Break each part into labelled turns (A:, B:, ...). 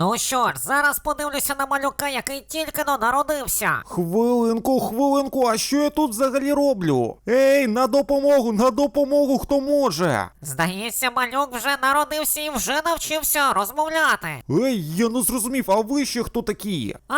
A: Ну що ж, зараз подивлюся на малюка, який тільки но народився.
B: Хвилинку, хвилинку, а що я тут взагалі роблю? Ей, на допомогу, на допомогу, хто може?
A: Здається, малюк вже народився і вже навчився розмовляти.
B: Ей, я не зрозумів, а ви ще хто такі?
A: А,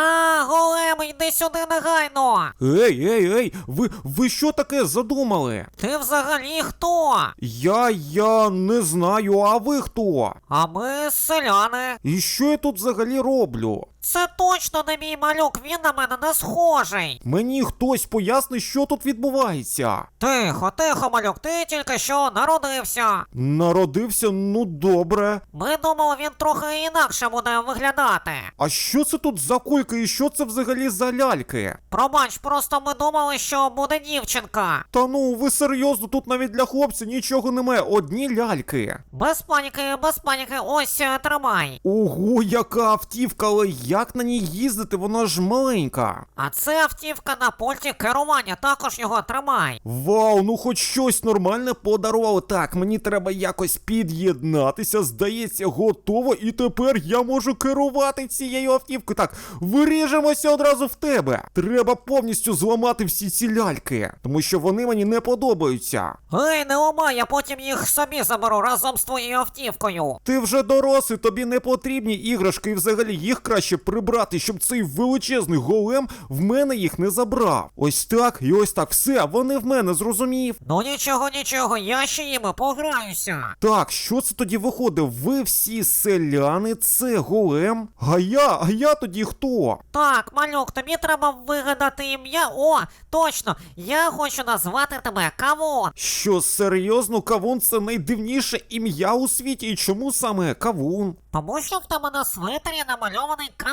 A: голем, йди сюди негайно.
B: Ей, ей, ей, ви, ви що таке задумали?
A: Ти взагалі хто?
B: Я, я не знаю, а ви хто?
A: А ми селяни.
B: І що я тут взагалі роблю?
A: Це точно не мій малюк, він на мене не схожий.
B: Мені хтось пояснить, що тут відбувається.
A: Тихо, тихо, малюк, ти тільки що народився.
B: Народився, ну добре.
A: Ми думали, він трохи інакше буде виглядати.
B: А що це тут за кульки і що це взагалі за ляльки?
A: Пробач, просто ми думали, що буде дівчинка.
B: Та ну, ви серйозно, тут навіть для хлопця нічого немає, одні ляльки.
A: Без паніки, без паніки, ось е, тримай.
B: Ого, яка автівка, але як на ній їздити, вона ж маленька.
A: А це автівка на пульті керування, також його тримай.
B: Вау, ну хоч щось нормальне подарували. Так, мені треба якось під'єднатися. Здається, готово, і тепер я можу керувати цією автівкою. Так, виріжемося одразу в тебе. Треба повністю зламати всі ці ляльки, тому що вони мені не подобаються.
A: Ей, не ламай, я потім їх собі заберу разом з твоєю автівкою.
B: Ти вже дорослий, тобі не потрібні іграшки, і взагалі їх краще прибрати, щоб цей величезний голем в мене їх не забрав. Ось так і ось так. Все, вони в мене зрозумів.
A: Ну нічого, нічого, я ще їми пограюся.
B: Так, що це тоді виходить? Ви всі селяни, це голем? А я, а я тоді хто?
A: Так, малюк, тобі треба вигадати ім'я. О, точно, я хочу назвати тебе Кавун.
B: Що серйозно, кавун це найдивніше ім'я у світі, і чому саме кавун?
A: Тому що в тебе на свитері намальований кавун.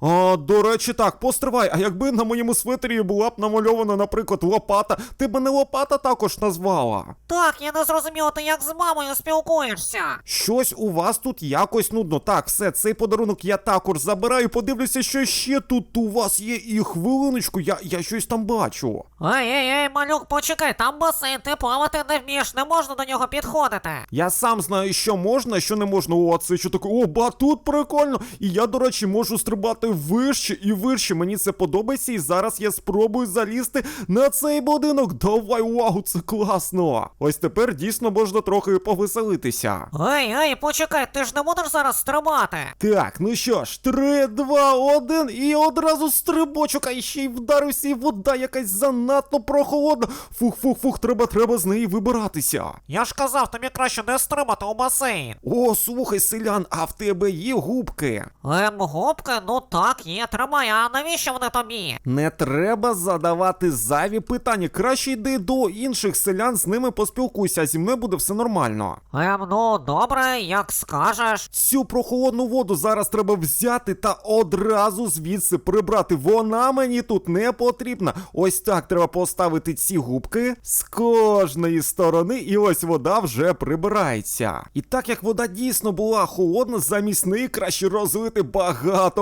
B: А, до речі, так, постривай, а якби на моєму свитері була б намальована, наприклад, лопата, ти б мене лопата також назвала.
A: Так, я не зрозуміла, ти як з мамою спілкуєшся.
B: Щось у вас тут якось нудно. Так, все, цей подарунок я також забираю. Подивлюся, що ще тут у вас є. І хвилиночку, я, я щось там бачу.
A: Ей, ей, ей, малюк, почекай, там басейн, ти плавати не вмієш, не можна до нього підходити.
B: Я сам знаю, що можна, що не можна. О, це що таке? О, батут прикольно. І я, до речі, можу стрибати вище і вище. Мені це подобається. І зараз я спробую залізти на цей будинок. Давай увагу, це класно. Ось тепер дійсно можна трохи повеселитися.
A: Ей, ей, почекай, ти ж не будеш зараз стрибати.
B: Так, ну що ж, три, два, один, і одразу стрибочок, а ще й вдарився, і вода якась занадто прохолодна. Фух, фух, фух, треба, треба з неї вибиратися.
A: Я ж казав, тобі краще не стрибати у басейн.
B: О, слухай, селян, а в тебе є губки.
A: Ем, губки, ну так, є, тримай, а навіщо вони тобі?
B: Не треба задавати зайві питання. Краще йди до інших селян, з ними поспілкуйся, зі мною буде все нормально.
A: Ем, ну добре, як скажеш.
B: Цю прохолодну воду зараз треба взяти та одразу звідси прибрати. Вона мені тут не потрібна. Ось так треба поставити ці губки з кожної сторони, і ось вода вже прибирається. І так як вода дійсно була холодна, замість неї краще розлити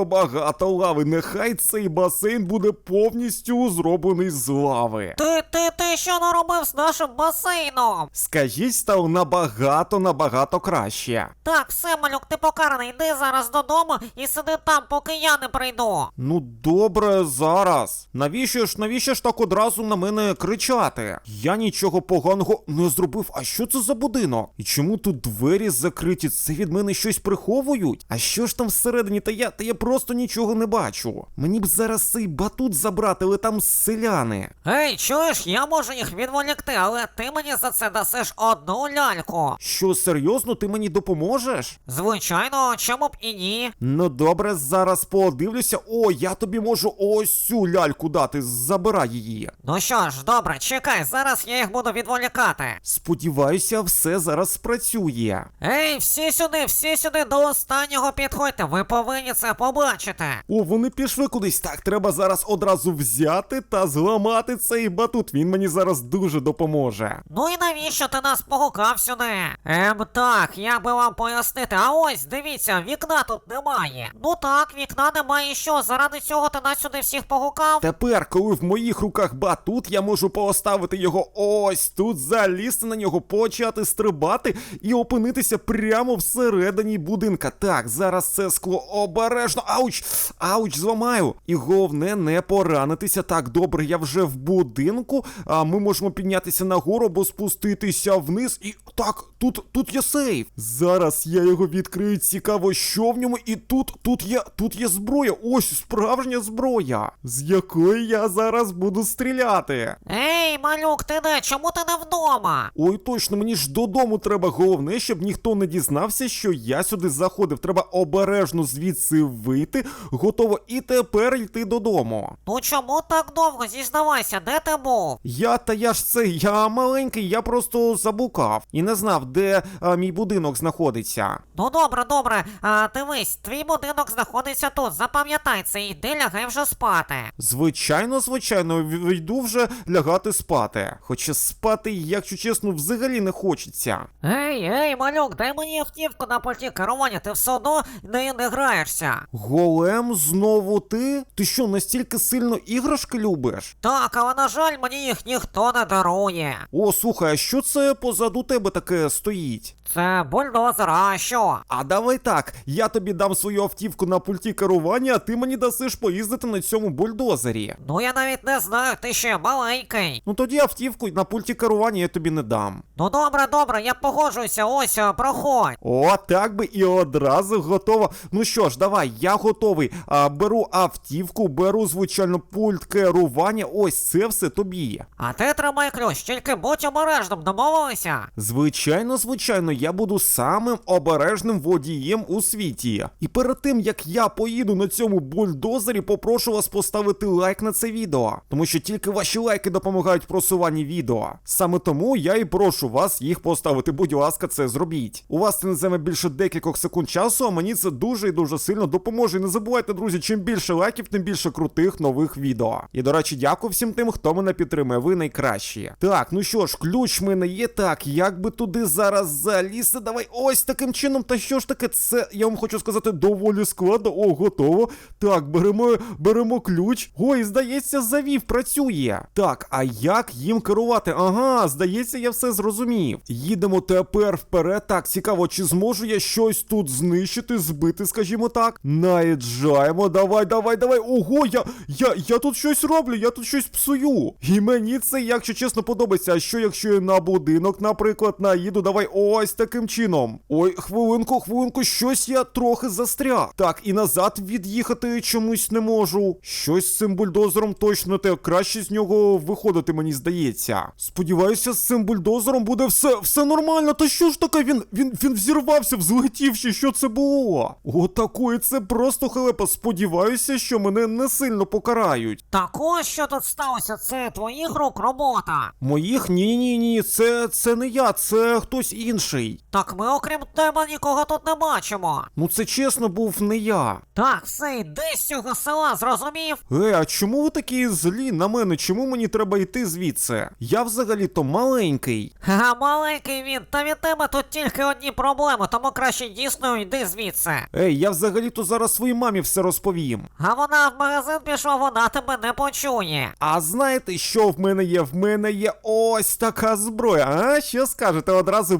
B: багато-багато лави. Нехай цей басейн буде повністю зроблений з лави.
A: Ти, ти, ти що наробив з нашим басейном?
B: Скажіть, став набагато набагато краще.
A: Так, все, малюк, ти покараний, йди зараз додому і сиди там, поки я не прийду.
B: Ну добре, зараз. Навіщо ж, навіщо ж так одразу на мене кричати? Я нічого поганого не зробив. А що це за будинок? І чому тут двері закриті? Це від мене щось приховують? А що ж там всередині? Та я, та я просто нічого не бачу. Мені б зараз цей батут забрати, але там селяни.
A: Ей, чуєш, я можу їх відволікти, але ти мені за це дасиш одну ляльку.
B: Що серйозно, ти мені допоможеш?
A: Звичайно, чому б і ні?
B: Ну добре, зараз подивлюся. О, я тобі можу ось цю ляльку дати. Забирай її.
A: Ну що ж, добре, чекай, зараз я їх буду відволікати.
B: Сподіваюся, все зараз спрацює.
A: Ей, всі сюди, всі сюди до останнього підходьте. Ви повинні це побачити.
B: О, вони пішли кудись. Так, треба зараз одразу взяти та зламати цей батут. Він мені зараз дуже допоможе.
A: Ну і навіщо ти нас погукав сюди? Ем, так, як би вам пояснити, а ось дивіться, вікна тут немає. Ну так, вікна немає що, заради цього ти нас сюди всіх погукав?
B: Тепер, коли в моїх руках батут, я можу поставити його ось тут, залізти на нього, почати стрибати і опинитися прямо всередині будинка. Так, зараз це скло обережно. Ауч! Ауч, зламаю. І головне не поранитися. Так, добре, я вже в будинку. А ми можемо піднятися нагору або спуститися вниз. І так, тут, тут є сейф. Зараз я його відкрию. Цікаво, що в ньому. І тут, тут є, тут є зброя. Ось справжня зброя, з якої я зараз буду стріляти.
A: Ей, малюк, ти де? Чому ти не вдома?
B: Ой, точно, мені ж додому треба. Головне, щоб ніхто не дізнався, що я сюди заходив. Треба обережно звідси вийти. Готово і тепер йти додому.
A: Ну чому так довго? Зізнавайся, де ти був?
B: Я та я ж це, я маленький, я просто заблукав і не знав, де а, мій будинок знаходиться.
A: Ну добре, добре, а, дивись, твій будинок знаходиться тут. Запам'ятай це, йди лягай вже спати.
B: Звичайно, звичайно, в- йду вже лягати спати. Хоча спати, якщо чесно, взагалі не хочеться.
A: Ей, ей, малюк, дай мені автівку на пульті керування, ти все одно не, не граєшся.
B: Голем, знову ти? Ти що, настільки сильно іграшки любиш?
A: Так, але на жаль, мені їх ніхто не дарує.
B: О, слухай, а що це позаду тебе таке стоїть?
A: Це бульдозер, а що?
B: А давай так, я тобі дам свою автівку на пульті керування, а ти мені дасиш поїздити на цьому бульдозері.
A: Ну я навіть не знаю, ти ще маленький.
B: Ну тоді автівку на пульті керування я тобі не дам.
A: Ну добре, добре, я погоджуюся, ось проходь.
B: О, так би і одразу готово. Ну що ж, давай, я готовий. А, беру автівку, беру, звичайно, пульт керування. Ось це все тобі.
A: А ти тримай ключ, тільки будь обережним, домовилися.
B: Звичайно, звичайно, я буду самим обережним водієм у світі. І перед тим як я поїду на цьому бульдозері, попрошу вас поставити лайк на це відео, тому що тільки ваші лайки допомагають просуванні відео. Саме тому я і прошу вас їх поставити. Будь ласка, це зробіть. У вас це не займе більше декількох секунд часу, а мені це дуже і дуже сильно допоможе. І не забувайте, друзі, чим більше лайків, тим більше крутих нових відео. І до речі, дякую всім тим, хто мене підтримує. Ви найкращі. Так, ну що ж, ключ мене є. Так, як би туди зараз залізти? Давай ось таким чином. Та що ж таке? Це я вам хочу сказати доволі складно. О, готово. Так, беремо, беремо ключ. Ой, здається, завів, працює. Так, а як їм керувати? Ага, здається, я все зрозумів. Їдемо тепер вперед. Так, цікаво, чи зможу я щось тут знищити, збити, скажімо так. Наїжджаємо. Давай, давай, давай. Ого, я, я, я тут щось роблю, я тут щось псую. І мені це, якщо чесно, подобається. А що, якщо я на будинок, наприклад, наїду, давай ось таким чином. Ой, хвилинку, хвилинку, щось я трохи застряг. Так, і назад від'їхати чомусь не можу. Щось з цим бульдозером точно те краще з нього виходити, мені здається. Сподіваюся, з цим бульдозером буде все, все нормально. Та що ж таке? Він, він, він взірвався, взлетівши, що це було? Отакої це просто халепа. Сподіваюся, що мене не сильно покарають.
A: Так ось що тут сталося, це твоїх рук робота.
B: Моїх ні, ні, ні, це, це не я, це хтось інший.
A: Так ми окрім тебе нікого тут не бачимо.
B: Ну це чесно був не я.
A: Так, все, йди з цього села, зрозумів?
B: Е, а чому ви такі злі на мене? Чому мені треба йти звідси? Я взагалі-то маленький.
A: Ха, маленький він, та від тебе тут тільки одні проблеми, тому краще дійсно йди звідси.
B: Ей, я взагалі-то зараз своїй мамі все розповім.
A: А вона в магазин пішла, вона тебе не почує.
B: А знаєте, що в мене є? В мене є ось така зброя. А що скажете, одразу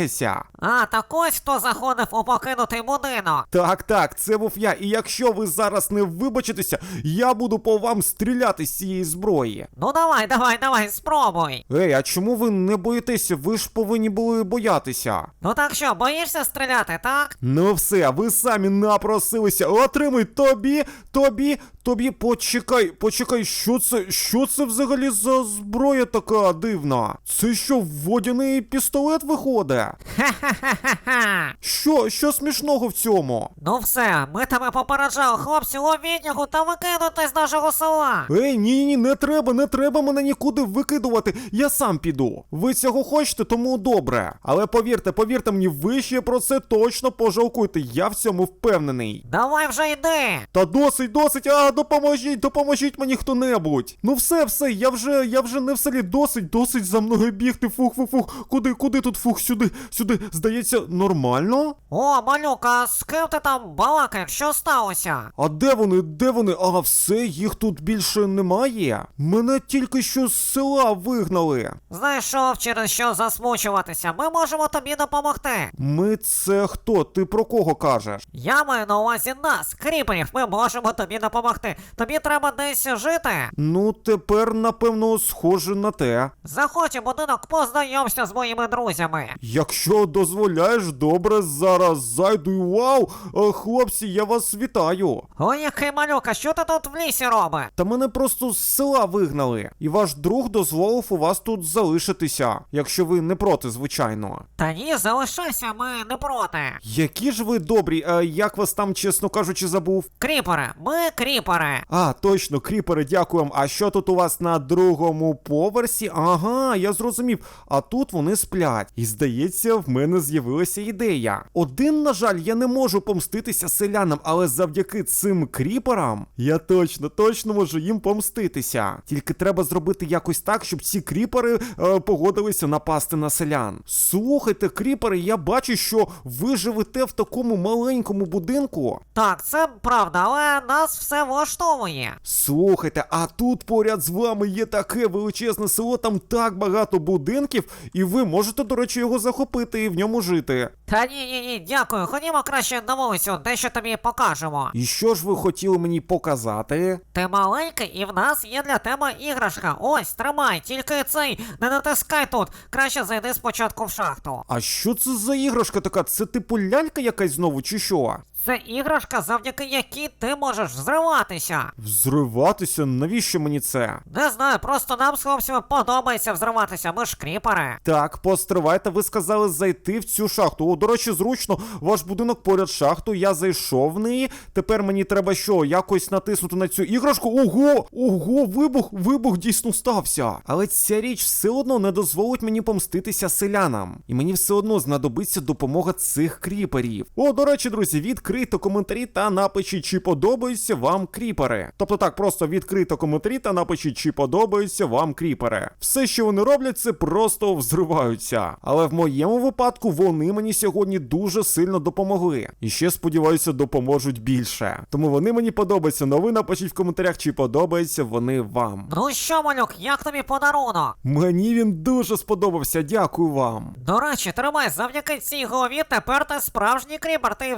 B: боїтеся?
A: А, так ось хто заходив у покинутий будинок.
B: Так, так, це був я. І якщо ви зараз не вибачитеся, я буду по вам стріляти з цієї зброї.
A: Ну давай, давай, давай, спробуй.
B: Ей, а чому ви не боїтеся? Ви ж повинні були боятися.
A: Ну так що, боїшся стріляти, так?
B: Ну все, ви самі напросилися. Отримуй тобі, тобі, тобі. Почекай, почекай, що це? Що це взагалі за зброя така дивна? Це що, водяний пістолет виходить?
A: Хе-хе-хе-хе.
B: Що, що смішного в цьому?
A: Ну все, ми тебе попереджали, хлопці, його та викинути з нашого села.
B: Ей, ні, ні, не треба, не треба мене нікуди викидувати. Я сам піду. Ви цього хочете, тому добре. Але повірте, повірте мені, ви ще про це точно пожалкуєте. Я в цьому впевнений.
A: Давай вже йди.
B: Та досить, досить, а допоможіть, допоможіть мені хто-небудь. Ну все, все, я вже, я вже не в селі, досить, досить за мною бігти. Фух, фух, фух. Куди, куди тут фух, сюди, сюди. Здається, нормально?
A: О, малюка, з ким ти там балакаєш? Що сталося?
B: А де вони? Де вони? А все, їх тут більше немає. Мене тільки що з села вигнали.
A: Знайшов через що засмучуватися. Ми можемо тобі допомогти.
B: Ми це хто? Ти про кого кажеш?
A: Я маю на увазі нас, кріперів, ми можемо тобі допомогти. Тобі треба десь жити.
B: Ну, тепер, напевно, схоже на те.
A: Заходь у будинок, познайомся з моїми друзями.
B: Якщо дозволяєш, добре, зараз зайду. і Вау! Е, Хлопці, я вас вітаю.
A: Ой, який малюка, що ти тут в лісі робиш?
B: Та мене просто з села вигнали, і ваш друг дозволив у вас тут залишитися, якщо ви не проти, звичайно.
A: Та ні, залишайся, ми не проти.
B: Які ж ви добрі, а як вас там, чесно кажучи, забув?
A: Кріпери, ми кріпери.
B: А, точно, кріпери, дякую. А що тут у вас на другому поверсі? Ага, я зрозумів. А тут вони сплять. І здається, в мене з'явилася ідея. Один, на жаль, я не можу помститися селянам, але завдяки цим кріперам я точно, точно можу їм помститися. Тільки треба зробити якось так, щоб ці кріпери е, погодилися напасти на селян. Слухайте, кріпери, я бачу, що ви живете в такому маленькому будинку.
A: Так, це правда, але нас все влаштовує.
B: Слухайте, а тут поряд з вами є таке величезне село, там так багато будинків, і ви можете, до речі, його захопити і в ньому жити.
A: Та ні, ні, ні, дякую. Ходімо краще на вулицю, дещо тобі покажемо.
B: І що ж ви хотіли мені показати?
A: Ти маленький, і в нас є для тебе іграшка. Ось, тримай, тільки цей, не натискай тут. Краще зайди спочатку в шахту.
B: А що це за іграшка така? Це типу лялька якась знову, чи що?
A: Це іграшка, завдяки якій ти можеш взриватися.
B: Взриватися? Навіщо мені це?
A: Не знаю, просто нам з хлопцями подобається взриватися, ми ж кріпери.
B: Так, постривайте, ви сказали зайти в цю шахту. О, до речі, зручно, ваш будинок поряд з шахтою, я зайшов в неї. Тепер мені треба що, якось натиснути на цю іграшку. Ого! Ого, вибух, вибух дійсно стався. Але ця річ все одно не дозволить мені помститися селянам. І мені все одно знадобиться допомога цих кріперів. О, до речі, друзі, відкрийте коментарі та напишіть, чи подобаються вам кріпери. Тобто так, просто відкрийте коментарі та напишіть, чи подобаються вам кріпери. Все, що вони роблять, це просто взриваються. Але в моєму випадку вони мені сьогодні дуже сильно допомогли. І ще сподіваюся, допоможуть більше. Тому вони мені подобаються. Но ви напишіть в коментарях, чи подобаються вони вам.
A: Ну що, малюк, як тобі подарунок?
B: Мені він дуже сподобався, дякую вам.
A: До речі, тримай, завдяки цій голові тепер ти справжній кріпер, ти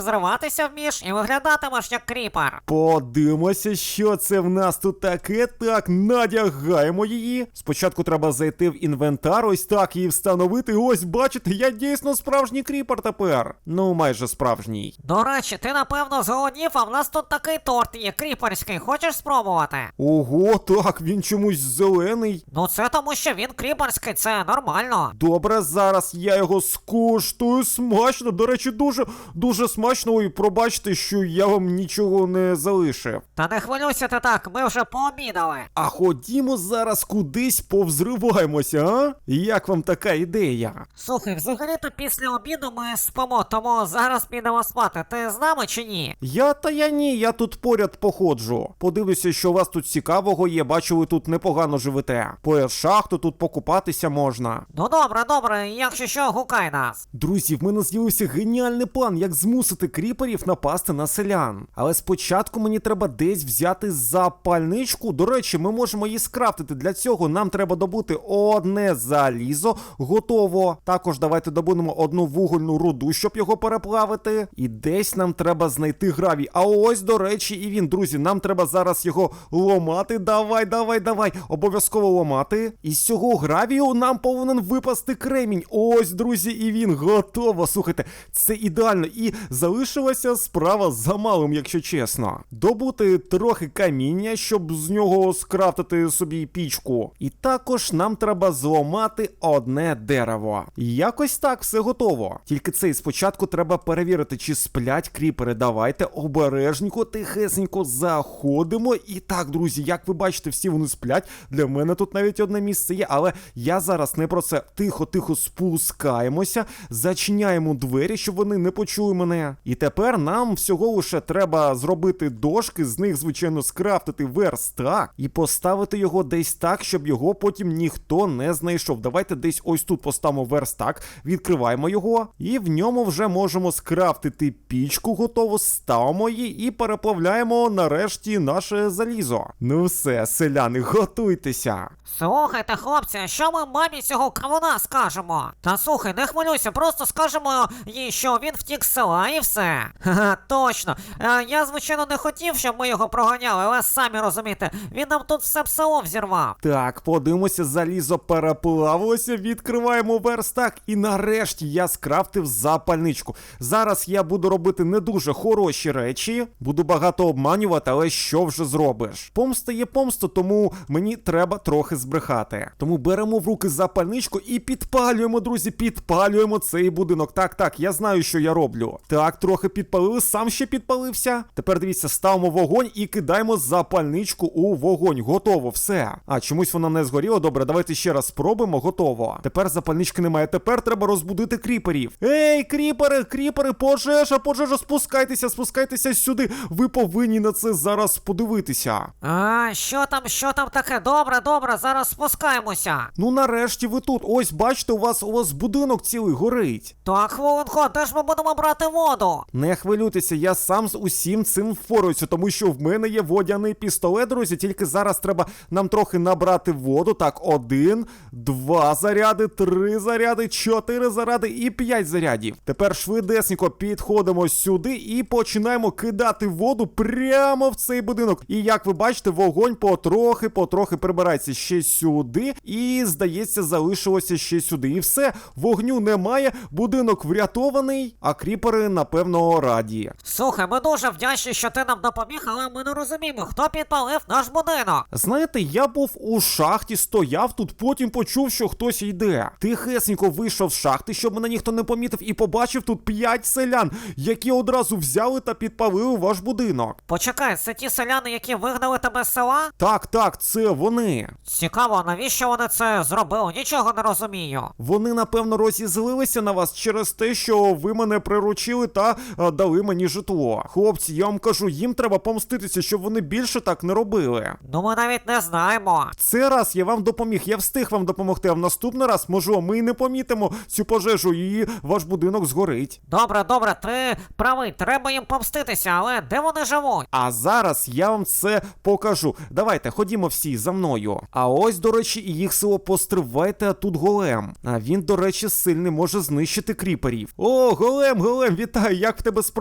A: і взриватися вмієш і виглядатимеш як кріпер.
B: Подивимося, що це в нас тут таке. Так, надягаємо її. Спочатку треба зайти в інвентар, ось так її встановити. Ось, бачите, я дійсно справжній кріпер тепер. Ну, майже справжній.
A: До речі, ти напевно зголоднів, а в нас тут такий торт є кріперський. Хочеш спробувати?
B: Ого, так, він чомусь зелений.
A: Ну це тому, що він кріперський, це нормально.
B: Добре, зараз я його скуштую. Смачно. До речі, дуже дуже смачно. Ой, пробачте, що я вам нічого не залишив.
A: Та не хвилюйся ти так, ми вже пообідали.
B: А ходімо зараз кудись повзриваємося, а? Як вам така ідея?
A: Слухай, взагалі-то після обіду ми спимо, тому зараз підемо спати. Ти з нами чи ні?
B: Я та я ні, я тут поряд походжу. Подивлюся, що у вас тут цікавого є. Бачу, ви тут непогано живете. Поряд шахту тут покупатися можна.
A: Ну добре, добре, якщо що, гукай нас.
B: Друзі, в мене з'явився геніальний план, як змусити кріперів напасти на селян. Але спочатку мені треба десь взяти запальничку. До речі, ми можемо її скрафтити. Для цього нам треба добути одне залізо. Готово. Також давайте добудемо одну вугольну руду, щоб його переплавити. І десь нам треба знайти гравій. А ось, до речі, і він, друзі, нам треба зараз його ломати. Давай, давай, давай. Обов'язково ломати. І з цього гравію нам повинен випасти кремінь. Ось, друзі, і він готово. Слухайте, це ідеально. І залишилося справа за малим, якщо чесно. Добути трохи каміння, щоб з нього скрафтити собі пічку. І також нам треба зламати одне дерево. Якось так все готово. Тільки цей спочатку треба перевірити, чи сплять кріпери. Давайте обережненько, тихесенько заходимо. І так, друзі, як ви бачите, всі вони сплять. Для мене тут навіть одне місце є, але я зараз не про це. Тихо-тихо спускаємося, зачиняємо двері, щоб вони не почули мене. І тепер нам всього лише треба зробити дошки, з них, звичайно, скрафтити верстак і поставити його десь так, щоб його потім ніхто не знайшов. Давайте десь ось тут поставимо верстак, відкриваємо його, і в ньому вже можемо скрафтити пічку, готово, ставимо її і переплавляємо нарешті наше залізо. Ну все, селяни, готуйтеся.
A: Слухайте, хлопці, що ми мамі цього кавуна скажемо? Та слухай, не хвилюйся, просто скажемо їй, що він втік з села і все. Ха-ха, точно. Е, я, звичайно, не хотів, щоб ми його проганяли, але самі розумієте, він нам тут все б село взірвав.
B: Так, подивимося, залізо переплавилося, відкриваємо верстак, і нарешті я скрафтив запальничку. Зараз я буду робити не дуже хороші речі, буду багато обманювати, але що вже зробиш? Помста є помста, тому мені треба трохи збрехати. Тому беремо в руки запальничку і підпалюємо, друзі, підпалюємо цей будинок. Так, так, я знаю, що я роблю. Так, трохи підпалили, сам ще підпалився. Тепер дивіться, ставимо вогонь і кидаємо запальничку у вогонь. Готово, все. А чомусь вона не згоріла. Добре, давайте ще раз спробуємо. Готово. Тепер запальнички немає. Тепер треба розбудити кріперів. Ей, кріпери, кріпери, пожежа, пожежа, спускайтеся, спускайтеся сюди. Ви повинні на це зараз подивитися.
A: А, що там, що там таке? Добре, добре, зараз спускаємося.
B: Ну нарешті ви тут. Ось бачите, у вас у вас будинок цілий горить.
A: Так, хвилинку, де ж ми будемо брати воду?
B: Не хвилюйтеся, я сам з усім цим впораюся, тому що в мене є водяний пістолет, друзі. Тільки зараз треба нам трохи набрати воду. Так, один, два заряди, три заряди, чотири заряди і п'ять зарядів. Тепер швидесенько підходимо сюди і починаємо кидати воду прямо в цей будинок. І як ви бачите, вогонь потрохи, потрохи прибирається ще сюди, і здається, залишилося ще сюди. І все, вогню немає, будинок врятований, а кріпери, напевно, раді.
A: Слухай, ми дуже вдячні, що ти нам допоміг, але ми не розуміємо, хто підпалив наш будинок.
B: Знаєте, я був у шахті, стояв тут, потім почув, що хтось йде. Тихесенько вийшов з шахти, щоб мене ніхто не помітив, і побачив тут п'ять селян, які одразу взяли та підпалили ваш будинок.
A: Почекай, це ті селяни, які вигнали тебе з села?
B: Так, так, це вони.
A: Цікаво, навіщо вони це зробили? Нічого не розумію.
B: Вони, напевно, розізлилися на вас через те, що ви мене приручили та а, дали мені житло. Хлопці, я вам кажу, їм треба помститися, щоб вони більше так не робили.
A: Ну ми навіть не знаємо.
B: Це раз я вам допоміг, я встиг вам допомогти. А в наступний раз, можливо, ми і не помітимо цю пожежу, і ваш будинок згорить.
A: Добре, добре, ти правий, треба їм помститися, але де вони живуть?
B: А зараз я вам це покажу. Давайте, ходімо всі за мною. А ось, до речі, і їх село постривайте, а тут голем. А він, до речі, сильний може знищити кріперів. О, голем, голем, вітаю, як в тебе справи?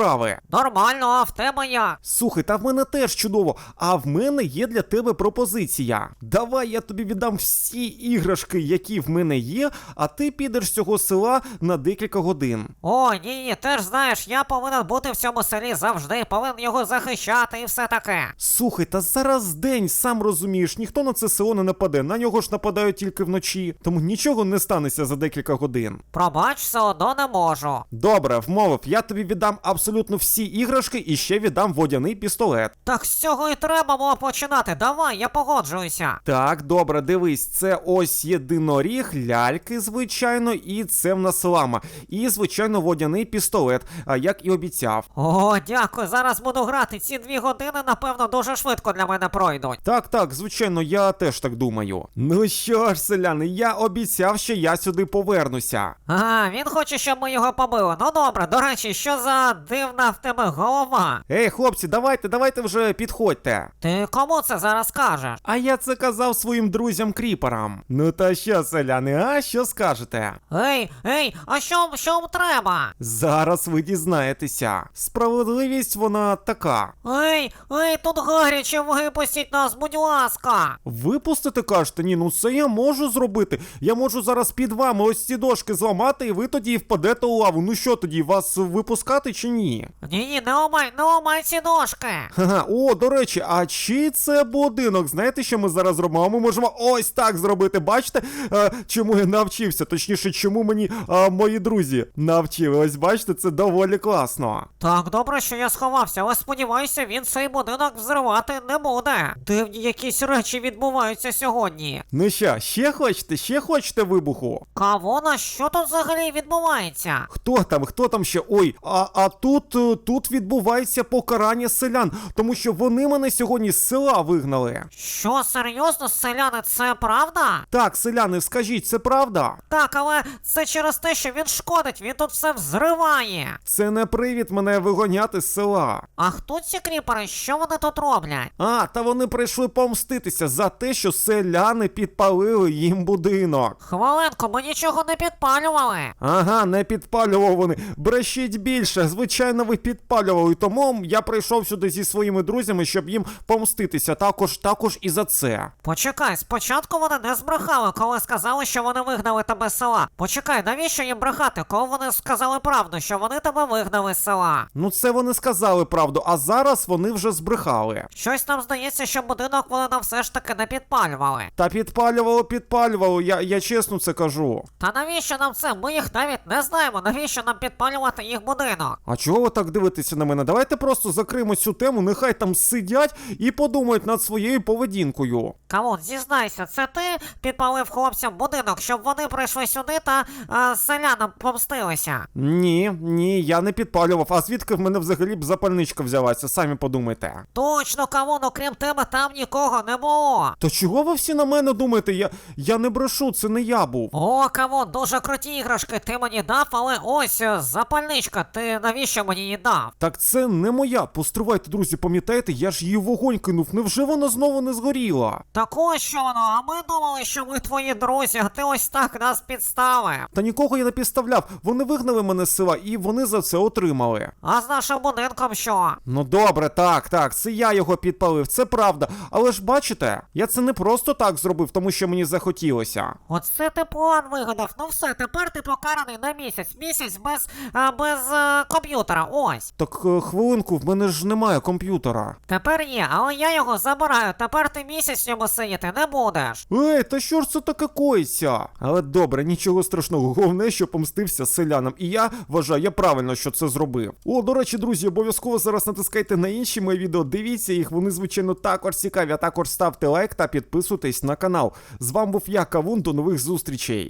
A: Нормально, а в тебе як?
B: Слухай, та в мене теж чудово. А в мене є для тебе пропозиція. Давай я тобі віддам всі іграшки, які в мене є, а ти підеш з цього села на декілька годин.
A: О, ні, ні, ти ж знаєш, я повинен бути в цьому селі завжди, повинен його захищати і все таке.
B: Слухай, та зараз день, сам розумієш, ніхто на це село не нападе, на нього ж нападають тільки вночі, тому нічого не станеться за декілька годин.
A: Пробач, все одно не можу.
B: Добре, вмовив, я тобі віддам абсолютно всі іграшки і ще віддам водяний пістолет.
A: Так з цього і треба було починати. Давай, я погоджуюся.
B: Так, добре, дивись, це ось єдиноріг, ляльки, звичайно, і це в нас лама. І, звичайно, водяний пістолет, а як і обіцяв.
A: О, дякую. Зараз буду грати. Ці дві години, напевно, дуже швидко для мене пройдуть.
B: Так, так, звичайно, я теж так думаю. Ну що ж, селяни, я обіцяв, що я сюди повернуся.
A: Ага, він хоче, щоб ми його побили. Ну добре, до речі, що за дивна в тебе голова?
B: Ей, хлопці, давайте, давайте вже підходьте.
A: Ти кому це зараз кажеш?
B: А я це казав своїм друзям кріперам. Ну та що, селяни, а що скажете?
A: Ей, ей, а що, що вам треба?
B: Зараз ви дізнаєтеся. Справедливість вона така.
A: Ей, ей, тут гаряче, випустіть нас, будь ласка.
B: Випустити кажете, ні, ну це я можу зробити. Я можу зараз під вами ось ці дошки зламати, і ви тоді впадете у лаву. Ну що тоді, вас випускати чи ні? Ні?
A: Ні, ні, не ламай, не ламай ці дошки.
B: Ха-ха, о, до речі, а чий це будинок? Знаєте, що ми зараз робимо? Ми можемо ось так зробити. Бачите, е, чому я навчився? Точніше, чому мені е, мої друзі навчили? Ось бачите, це доволі класно.
A: Так, добре, що я сховався, але сподіваюся, він цей будинок взривати не буде. Дивні якісь речі відбуваються сьогодні.
B: Ну що, ще хочете? Ще хочете вибуху?
A: Кавона, що тут взагалі відбувається?
B: Хто там? Хто там ще? Ой, а, а тут, е, тут відбувається покарання селян, тому що вони мене сьогодні з села вигнали.
A: Що, серйозно, селяни, це правда?
B: Так, селяни, скажіть, це правда?
A: Так, але це через те, що він шкодить, він тут все взриває.
B: Це не привід мене вигоняти з села.
A: А хто ці кріпери? Що вони тут роблять?
B: А, та вони прийшли помститися за те, що селяни підпалили їм будинок.
A: Хвилинку, ми нічого не підпалювали.
B: Ага, не підпалював вони. Брешіть більше. Звичайно, ви підпалювали. Тому я прийшов сюди зі своїми друзями, щоб їм помститися. Також, також і за це.
A: Почекай, спочатку вони не збрехали, коли сказали, що вони вигнали тебе з села. Почекай, навіщо їм брехати, коли вони сказали правду, що вони тебе вигнали з села?
B: Ну, це вони сказали правду, а зараз вони вже збрехали.
A: Щось нам здається, що будинок вони нам все ж таки не підпалювали.
B: Та підпалювало, підпалювало, я, я чесно це кажу.
A: Та навіщо нам це? Ми їх навіть не знаємо, навіщо нам підпалювати їх будинок?
B: А чого ви так дивитеся на мене? Давайте просто закриємо цю тему, нехай там сидять і подумають над своєю поведінкою.
A: Камон, зізнайся, це ти підпалив хлопцям будинок, щоб вони прийшли сюди та а, селянам помстилися.
B: Ні, ні, я не підпалював. А звідки в мене взагалі б запальничка взялася? Самі подумайте.
A: Точно, камон, окрім тебе там нікого не було.
B: То чого ви всі на мене думаєте? Я, я не брешу, це не я був.
A: О, камон, дуже круті іграшки ти мені дав, але ось е, запальничка, ти навіщо мені її дав?
B: Так це не моя. Постривайте, друзі, пам'ятаєте, я ж її в вогонь кинув. Невже вона знову не згоріла?
A: Так ось що воно, а ми думали, що ми твої друзі, а ти ось так нас підставив.
B: Та нікого я не підставляв. Вони вигнали мене з села і вони за це отримали.
A: А з нашим будинком що?
B: Ну добре, так, так, це я його підпалив, це правда. Але ж бачите, я це не просто так зробив, тому що мені захотілося.
A: Оце ти план вигадав. Ну все, тепер ти покараний на місяць. Місяць без, а, без е, комп'ютера. Ось.
B: Так е, хвилинку, в мене ж немає комп'ютера.
A: Тепер є, але я його забираю. Тепер ти місяць в ньому сидіти не будеш.
B: Ей, та що ж це таке коїться? Але добре, нічого страшного. Головне, що помстився селянам. І я вважаю, я правильно, що це зробив. О, до речі, друзі, обов'язково зараз натискайте на інші мої відео. Дивіться їх, вони звичайно також цікаві. А також ставте лайк та підписуйтесь на канал. З вами був я, Кавун, до нових зустрічей.